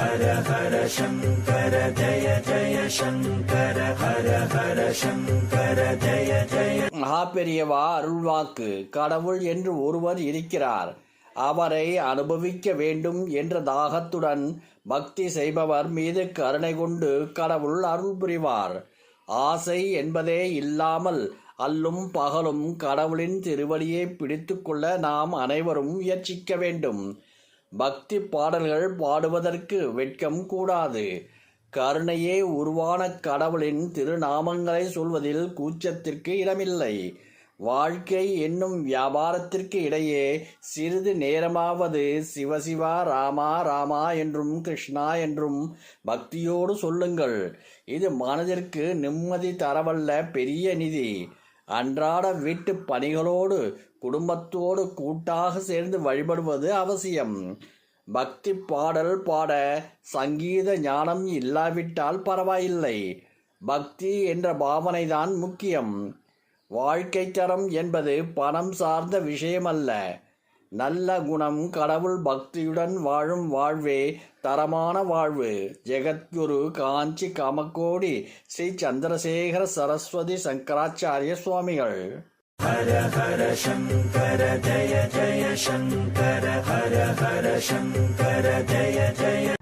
ஹர ஹர சங்கர ஜய ஜய சங்கர ஹர ஹர சங்கர ஜய ஜய மகாபெரியவா அருள்வாக்கு. கடவுள் என்று ஒருவர் இருக்கிறார். அவரை அனுபவிக்க வேண்டும் என்ற தாகத்துடன் பக்தி செய்பவர் மீது கருணை கொண்டு கடவுள் அருள் புரிவார். ஆசை என்பதே இல்லாமல் அல்லும் பகலும் கடவுளின் திருவடியை பிடித்துக்கொள்ள நாம் அனைவரும் முயற்சிக்க வேண்டும். பக்தி பாடல்கள் பாடுவதற்கு வெட்கம் கூடாது. கருணையே உருவான கடவுளின் திருநாமங்களை சொல்வதில் கூச்சத்திற்கு இடமில்லை. வாழ்க்கை என்னும் வியாபாரத்திற்கு இடையே சிறிது நேரமாவது சிவசிவா ராமா ராமா என்றும் கிருஷ்ணா என்றும் பக்தியோடு சொல்லுங்கள். இது மனதிற்கு நிம்மதி தரவல்ல பெரிய நிதி. அன்றாட வீட்டு பணிகளோடு குடும்பத்தோடு கூட்டாக சேர்ந்து வழிபடுவது அவசியம். பக்தி பாடல் பாட சங்கீத ஞானம் இல்லாவிட்டால் பரவாயில்லை. பக்தி என்ற பாவனைதான் முக்கியம். வாழ்க்கை தரம் என்பது பணம் சார்ந்த விஷயமல்ல. நல்ல குணம் கடவுள் பக்தியுடன் வாழும் வாழ்வே தரமான வாழ்வு. ஜெகத்குரு காஞ்சி காமக்கோடி ஸ்ரீ சந்திரசேகர சரஸ்வதி சங்கராச்சாரிய சுவாமிகள். ஹர ஹர சங்கர ஜய ஜய சங்கர ஹர ஹர சங்கர ஜய ஜய